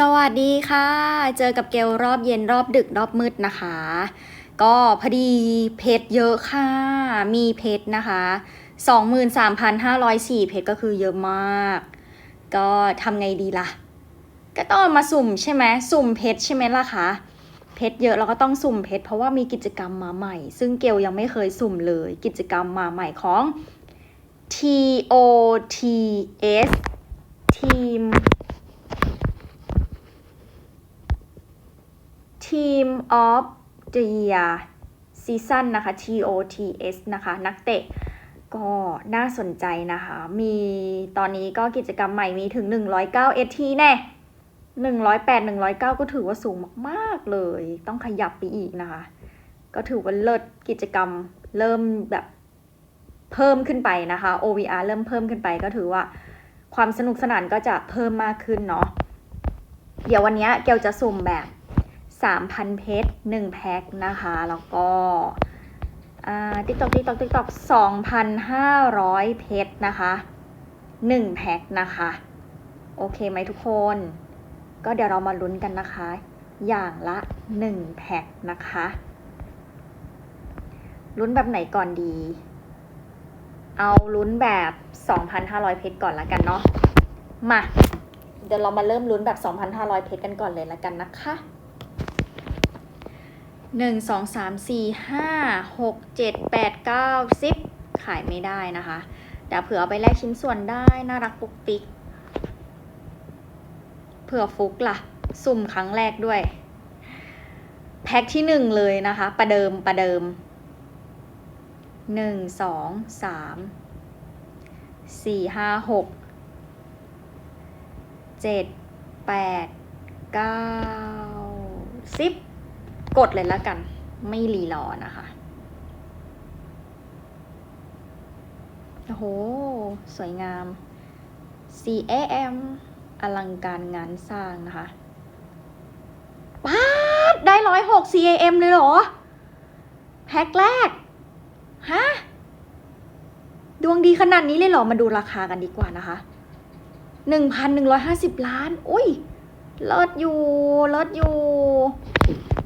สวัสดีค่ะ เจอกับเกลรอบเย็นรอบดึกรอบมืดนะคะ ก็พอดีเพจเยอะค่ะ มีเพจนะคะ 23,504 เพจก็คือเยอะมาก ก็ทำไงดีล่ะ ก็ต้องมาสุ่มใช่ไหมสุ่มเพจใช่ไหมล่ะคะ เพชรเยอะเราก็ต้องสุ่มเพชรเพราะว่ามีกิจกรรมมาใหม่ ซึ่งเกลยังไม่เคยสุ่มเลย กิจกรรมมาใหม่ของ TOTS ทีม Team of the Year Season นะคะ TOTS นะคะ นักเตะก็น่าสนใจนะคะ มีตอนนี้ก็กิจกรรมใหม่มีถึง 109 ST แน่108 109 ก็ถือว่าสูงมากๆเลย ต้องขยับไปอีกนะคะ ก็ถือว่าเลิศกิจกรรมเริ่มแบบเพิ่มขึ้นไปนะคะ OVR เริ่มเพิ่มขึ้นไปก็ถือว่าความสนุกสนานก็จะเพิ่มมากขึ้นเนาะ เดี๋ยววันนี้เกลจะสุ่มแบบ 3,000 เพชร1แพ็คนะคะ แล้วก็ติ๊กตอกติ๊กตอกติ๊กตอก2,500 เพชรนะคะ 1 แพ็คนะคะ โอเคไหมทุกคน ก็เดี๋ยวเรามาลุ้นกันนะคะ อย่างละ 1 แพ็คนะคะลุ้นแบบไหนก่อนดี เอาลุ้นแบบ 2,500 เพชรก่อนละกันเนาะ มา เดี๋ยวเรามาเริ่มลุ้นแบบ 2,500 เพชรกันก่อนเลยละกันนะคะ หนึ่งสองสามสี่ห้าหกเจ็ดแปดเก้าสิบขายไม่ได้นะคะแต่เผื่อเอาไปแลกชิ้นส่วนได้น่ารักปุกปิกเผื่อฟุกล่ะ สุ่มครั้งแรกด้วย แพ็คที่หนึ่งเลยนะคะ ประเดิมประเดิมหนึ่งสองสามสี่ห้าหกเจ็ดแปดเก้าสิบ กดเลยแล้วกัน ไม่รีรอนะคะโอ้โห สวยงาม CAM อลังการงานสร้างนะคะป๊าดได้ร้อยหก CAM เลยเหรอ แพ็คแรก ฮะ ดวงดีขนาดนี้เลยเหรอ มาดูราคากันดีกว่านะคะหนึ่งพันหนึ่งร้อยห้าสิบล้าน อุ้ย เลิศอยู่เลิศอยู่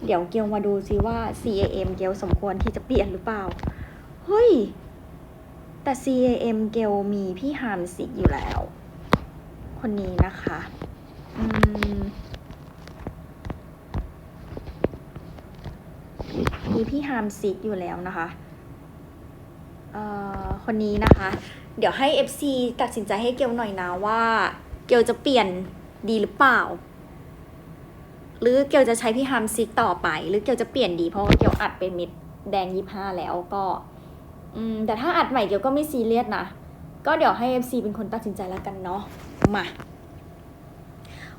เดี๋ยวเกียวมาดูซิว่า CAM เกียวสมควรที่จะเปลี่ยนหรือเปล่า เฮ้ย แต่ CAM เกียวมีพี่ฮามสิอยู่แล้ว คนนี้นะคะอืมมีพี่ฮามซิกอยู่แล้วนะคะ เอ่อ คนนี้นะคะ เดี๋ยวให้ FC ตัดสินใจให้เกียวหน่อยนะว่า เกียวจะเปลี่ยนดีหรือเปล่า หรือเกียวจะใช้พี่ฮัมซิกต่อไป หรือเกียวจะเปลี่ยนดีเพราะว่าเกียวอัดเป็นมิดแดงยี่ห้าแล้วก็อืมแต่ถ้าอัดใหม่เกียวก็ไม่ซีเรียสนะ ก็เดี๋ยวให้ FC เป็นคนตัดสินใจแล้วกันเนาะมา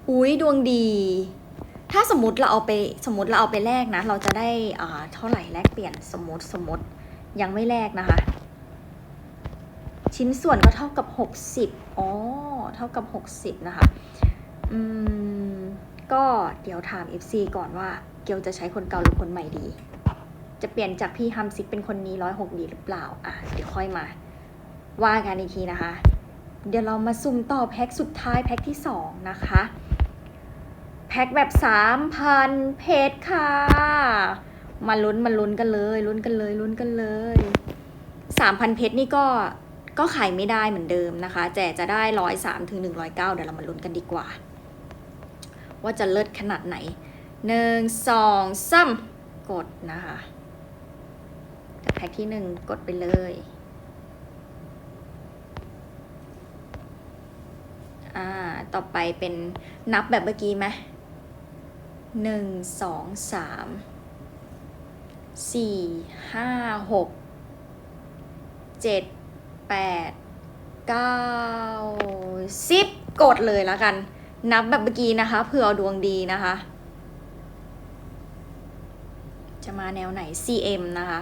อุ้ยดวงดี ถ้าสมมติเราเอาไปสมมติเราเอาไปแลกนะ เราจะได้อ่าเท่าไหร่แลกเปลี่ยนสมมติสมมติยังไม่แลกนะคะ ชิ้นส่วนก็เท่ากับหกสิบอ๋อเท่ากับหกสิบนะคะ อืม ก็เดี๋ยวถาม FC ก่อนว่าเกียวจะใช้คนเก่าหรือคนใหม่ดี จะเปลี่ยนจากพี่ฮัมซิกเป็นคนนี้ร้อยหกดีหรือเปล่า อะ เดี๋ยวค่อยมา ว่ากันอีกทีนะคะ เดี๋ยวเรามาซุ่มต่อแพ็คสุดท้ายแพ็คที่สองนะคะ แพ็คแบบสามพันเพจค่ะ มาลุ้นมาลุ้นกันเลยลุ้นกันเลยลุ้นกันเลยสามพันเพชรนี่ก็ก็ขายไม่ได้เหมือนเดิมนะคะ แต่จะได้ร้อยสามถึงหนึ่งร้อยเก้าเดี๋ยวเรามาลุ้นกันดีกว่า ว่าจะเลิศขนาดไหนหนึ่งสองสามกดนะคะกับแพ็คที่หนึ่งกดไปเลยอ่าต่อไปเป็นนับแบบเมื่อกี้ไหมหนึ่งสองสามสี่ห้าหกเจ็ดแปดเก้าสิบกดเลยแล้วกัน นับแบบเมื่อกี้นะคะเผื่อเอาดวงดีนะคะ จะมาแนวไหน CM นะคะ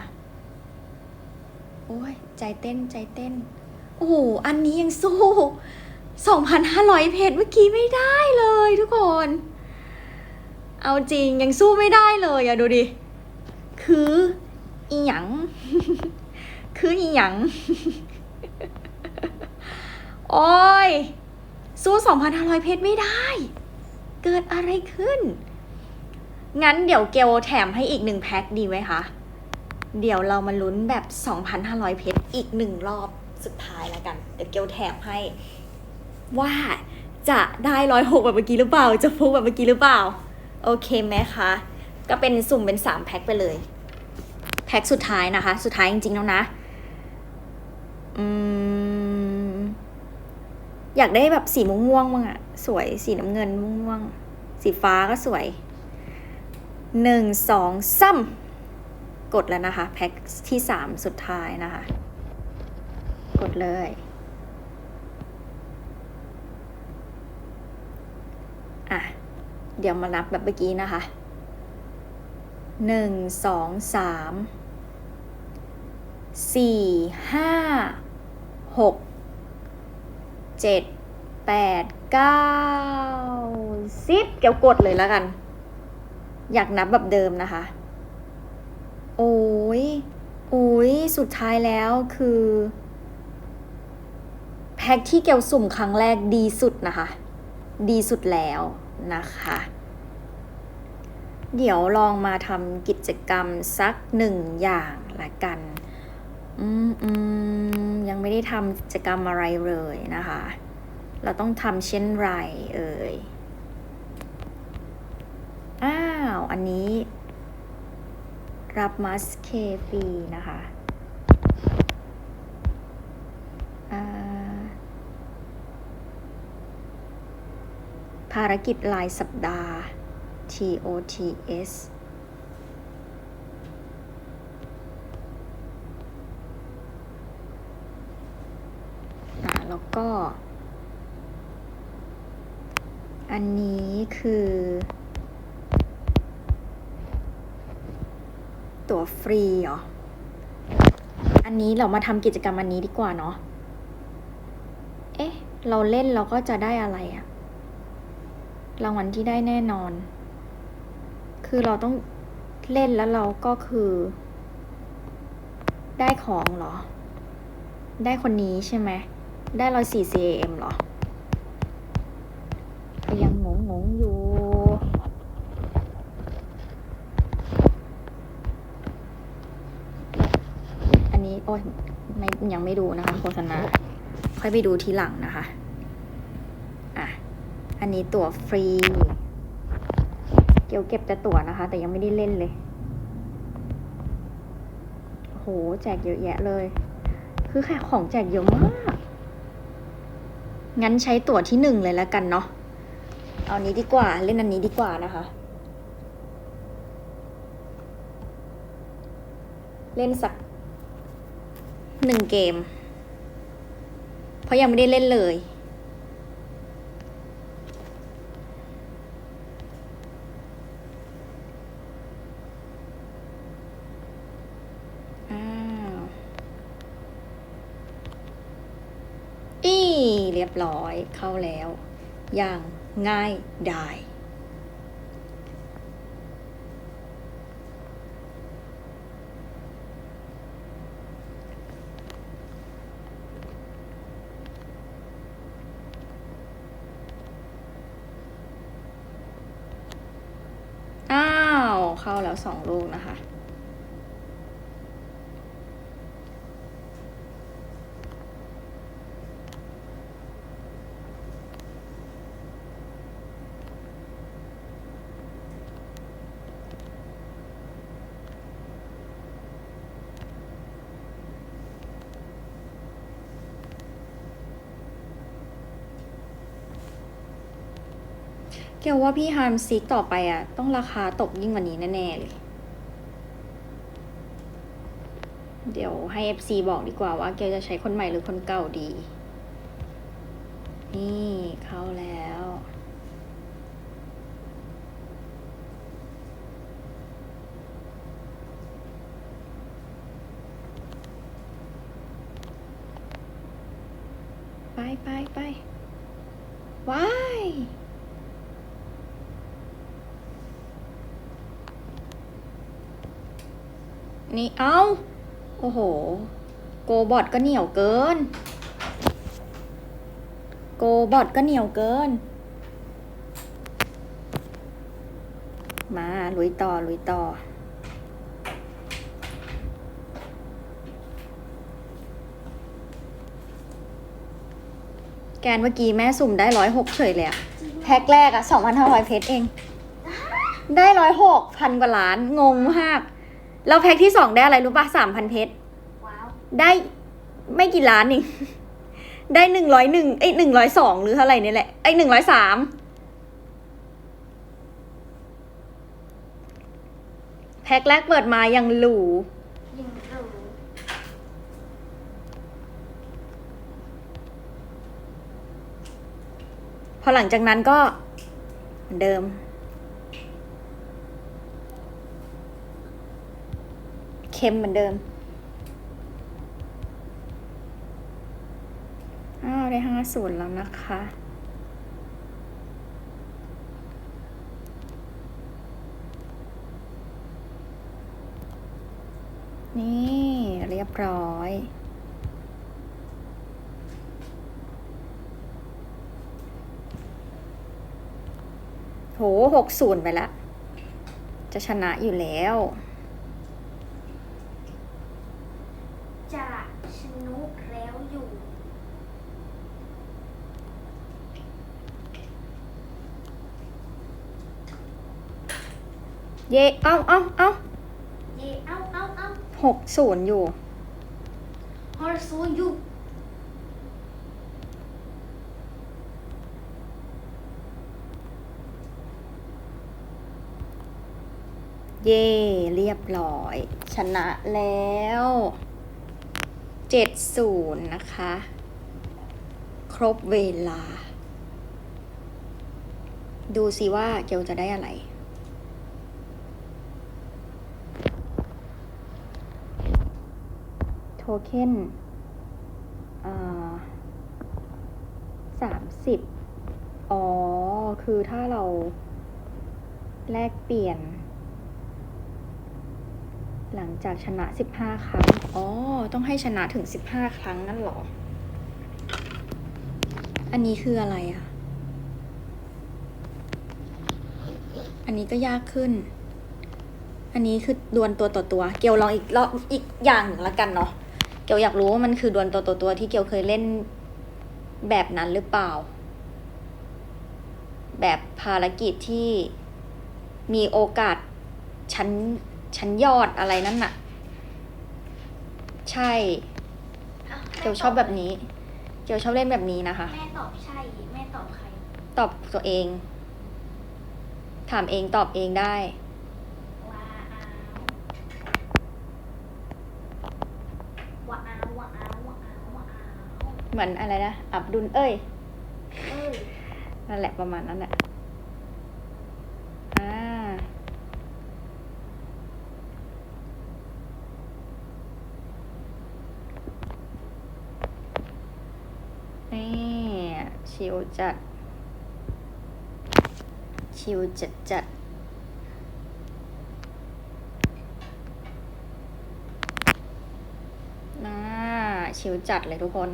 โอ้ย ใจเต้นใจเต้น โอ้โห อันนี้ยังสู้ 2,500 เพจเมื่อกี้ไม่ได้เลยทุกคน เอาจริงยังสู้ไม่ได้เลยอะดูดิ คืออีหยัง คืออีหยัง โอ้ย สู้ 2,500 เพจไม่ได้ เกิดอะไรขึ้น งั้นเดี๋ยวเกลแถมให้อีกหนึ่งแพ็คดีไหมคะ เดี๋ยวเรามาลุ้นแบบ 2,500 เพชรอีกหนึ่งรอบสุดท้ายแล้วกัน เดี๋ยวเกลแถมให้ ว่าจะได้ร้อยหกแบบเมื่อกี้หรือเปล่า จะฟุกแบบเมื่อกี้หรือเปล่า โอเคไหมคะ ก็เป็นสุ่มเป็นสามแพ็คไปเลย แพ็คสุดท้ายนะคะ สุดท้ายจริงๆแล้วนะ อืม อยากได้แบบสีม่วงๆบ้างอะสวยสีน้ำเงินม่วงสีฟ้าก็สวยหนึ่งสองซ้ำกดแล้วนะคะ แพ็คที่สามสุดท้ายนะคะ กดเลย อะ เดี๋ยวมานับแบบเมื่อกี้นะคะหนึ่งสองสามสี่ห้าหก เจ็ดแปดเก้าสิบเกี่ยวกดเลยแล้วกัน อยากนับแบบเดิมนะคะ โอ้ยโอ้ยสุดท้ายแล้วคือ แพ็คที่เกลสุ่มครั้งแรกดีสุดนะคะ ดีสุดแล้วนะคะ เดี๋ยวลองมาทำกิจกรรมสักหนึ่งอย่างละกัน อืมอืมยังไม่ได้ทำกิจกรรมอะไรเลยนะคะ เราต้องทำเช่นไรเอ่ย อ้าว อันนี้ รับมัสเคฟรีนะคะอ่าภารกิจรายสัปดาห์ TOTS อ่าแล้ว ก็ อันนี้คือ ตั๋วฟรีเหรอ อันนี้เรามาทำกิจกรรมอันนี้ดีกว่าเนาะ เอ๊ะ เราเล่นเราก็จะได้อะไรอะรางวัลที่ได้แน่นอน คือเราต้องเล่นแล้วเราก็คือ ได้ของเหรอ ได้คนนี้ใช่ไหม ได้ร้อยสี่ cm เหรอ ยังงงงๆอยู่ อันนี้ โอ้ยไม่ยังไม่ดูนะคะโฆษณา ค่อยไปดูทีหลังนะคะ อะ อันนี้ตั๋วฟรี เกี่ยวเก็บแต่ตั๋วนะคะ แต่ยังไม่ได้เล่นเลยโอ้โหแจกเยอะแยะเลย คือแค่ของแจกเยอะมาก งั้นใช้ตั๋วที่หนึ่งเลยแล้วกันเนาะ เอานี้ดีกว่า เล่นอันนี้ดีกว่านะคะ เล่นสักหนึ่งเกม เพราะยังไม่ได้เล่นเลย อ้าว อีเรี ยบร้อยเข้าแล้ว อย่างง่ายดายอ้าวเข้าแล้วสองลูกนะคะ เกี่ยวว่าพี่ฮาร์มซิกต่อไปอะต้องราคาตกยิ่งกว่านี้แน่ๆเลย เดี๋ยวให้ FC บอกดีกว่าว่าเกลจะใช้คนใหม่หรือคนเก่าดี นี่เข้าแล้วไปไปไปว้าย นี่เอ้า โอ้โห โกบอทก็เหนียวเกิน โกบอทก็เหนียวเกิน มาลุยต่อลุยต่อ แกนเมื่อกี้แม่สุ่มได้ร้อยหกเฉยเลยอะแพ็คแรกอะสองพันห้าร้อยเพชรเอง ได้ร้อยหกพันกว่าล้านงงมาก แล้วแพ็คที่สองได้อะไรรู้ปะสามพันเพชรว้าวได้ไม่กี่ล้านเองได้หนึ่งร้อยหนึ่งเอ้ยหนึ่งร้อยสองหรือเท่าไหร่นี่แหละไอ้หนึ่งร้อยสามแพ็คแรกเปิดมายังหรูยิงหรูพอหลังจากนั้นก็เหมือนเดิม เค็มเหมือนเดิม อ้าวได้ห้าศูนย์แล้วนะคะ นี่เรียบร้อยโหหกศูนย์ไปละ จะชนะอยู่แล้ว จะชนุแล้วอยู่ เย่เอ้าเอ้าเอ้าเย่เอ้าเอ้าเอ้าหกศูนย์อยู่ฮอร์ซูอยู่เย่เรียบร้อย ชนะแล้วเจ็ดศูนย์นะคะ ครบเวลา ดูสิว่าเกลจะได้อะไร โทเค็นสามสิบอ๋อ คือถ้าเราแลกเปลี่ยน หลังจากชนะ15ครั้ง อ๋อ ต้องให้ชนะถึง15ครั้งนั่นหรอ อันนี้คืออะไรอะอันนี้ก็ยากขึ้น อันนี้คือดวลตัวต่อตัว เกลลองอีกรอบอีกอย่างหนึ่งละกันเนาะ เกลอยากรู้ว่ามันคือดวลตัวต่อตัวที่เกลเคยเล่นแบบนั้นหรือเปล่า แบบภารกิจที่มีโอกาสชั้นชั้นยอดอะไรนั่นน่ะ ใช่อะเกลชอบแบบนี้ เกลชอบเล่นแบบนี้นะคะ แม่ตอบใช่ แม่ตอบใคร ตอบตัวเอง ถามเองตอบเองได้ ว้าวว้าวว้าวว้าวว้าวว้าว เหมือนอะไรนะ อับดุลเอ้ย นั่นแหละประมาณนั้นแหละอ่านี่ชิวจัด ชิวจัดจัดน่าชิวจัดเลยทุกคน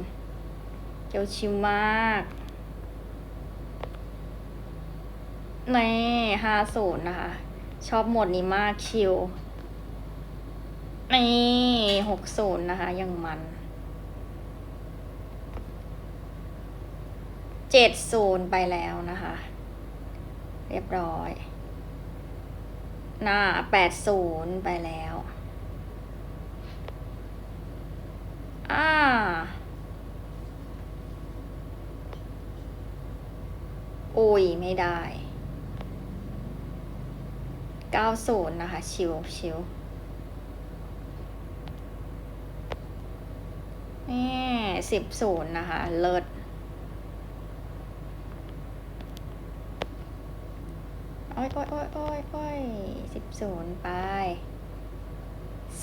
เกียวชิวมากในห้าศูนย์นะคะ ชอบหมดนี้มากชิลนี่หกศูนย์นะคะ ยังมันเจ็ดศูนย์ไปแล้วนะคะ เรียบร้อย หน้าแปดศูนย์ไปแล้ว อ่า โอ้ยไม่ได้ 90 นะคะ ชิวชิวนี่สิบศูนย์นะคะ เลิศโอ้ยโอ้ยโอ้ยโอ้ยโอ้ยสิบศูนย์ไป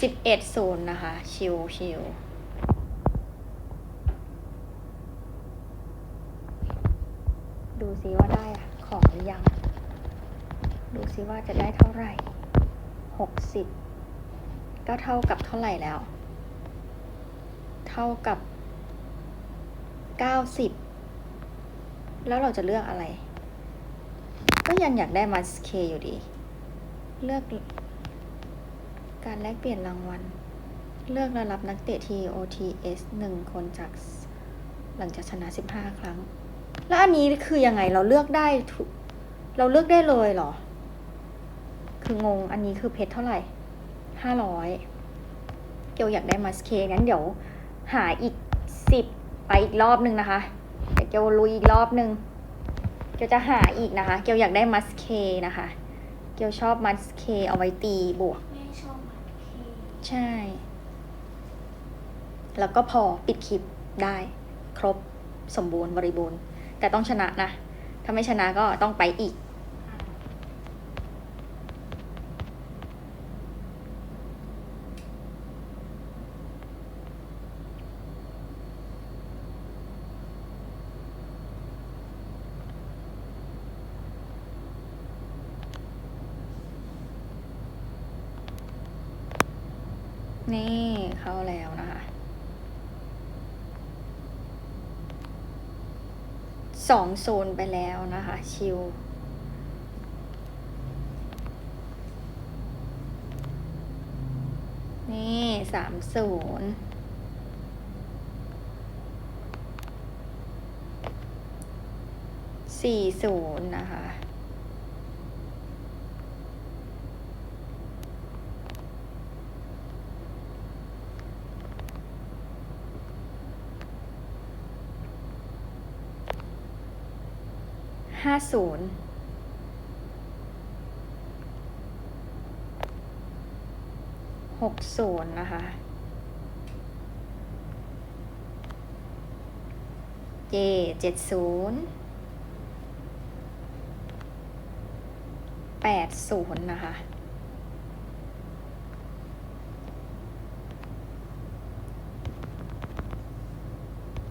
สิบเอ็ดศูนย์นะคะ ชิวชิวดู ซิว่าได้ของหรือยัง ดูซิว่าจะได้เท่าไหร่หกสิบก็เท่ากับเท่าไหร่แล้ว เท่ากับเก้าสิบแล้วเราจะเลือกอะไร ก็ยังอยากได้มาสเคอยู่ดี เลือก การแลกเปลี่ยนรางวัล เลือกและรับนักเตะ TOTS หนึ่งคนจากหลังจากชนะ 15 ครั้ง แล้วอันนี้คือยังไงเราเลือกได้ทุกเราเลือกได้เลยเหรอ คืองงอันนี้คือเพชรเท่าไหร่ห้าร้อยเกียวอยากได้มัสเคงั้นเดี๋ยวหาอีกสิบไปอีกรอบหนึ่งนะคะเดี๋ยวเกียวลุยอีกรอบหนึ่งเกียวจะหาอีกนะคะ เกียวอยากได้มัสเคนะคะ เกียวชอบมัสเคเอาไว้ตีบวกแม่ชอบหมาเคใช่ แล้วก็พอปิดคลิปได้ ครบสมบูรณ์บริบูรณ์ แต่ต้องชนะนะ ถ้าไม่ชนะก็ต้องไปอีก นี่เข้าแล้วนะคะ สองโซนไปแล้วนะคะชิวนี่สามศูนย์สี่ศูนย์นะคะ ห้าศูนย์หกศูนย์นะคะเจเจ็ดศูนย์แปดศูนย์นะคะ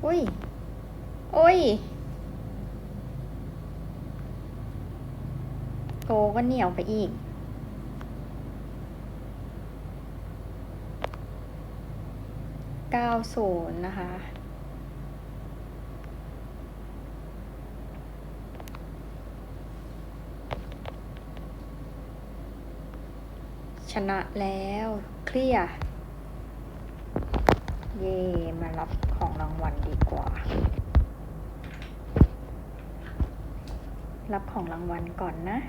อุ้ยโอ้ย โกก็เหนียวไปอีก เก้าศูนย์นะคะ ชนะแล้วเคลียร์เย่มารับของรางวัลดีกว่า รับของรางวัลก่อนนะ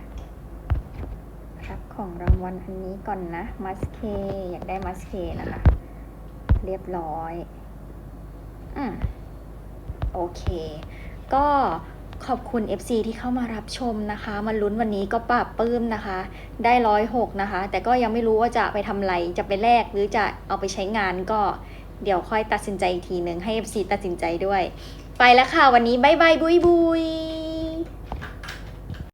ของรางวัลอันนี้ก่อนนะมัสเคอยากได้มัสเคนะคะ เรียบร้อยอืมโอเค ก็ขอบคุณ FC ที่เข้ามารับชมนะคะมาลุ้นวันนี้ก็ปราบปลื้มนะคะ ได้ร้อยหกนะคะ แต่ก็ยังไม่รู้ว่าจะไปทำอะไร จะไปแลกหรือจะเอาไปใช้งานก็เดี๋ยวค่อยตัดสินใจอีกทีหนึ่งให้ FC ตัดสินใจด้วย ไปแล้วค่ะ วันนี้บายบายบุยบุย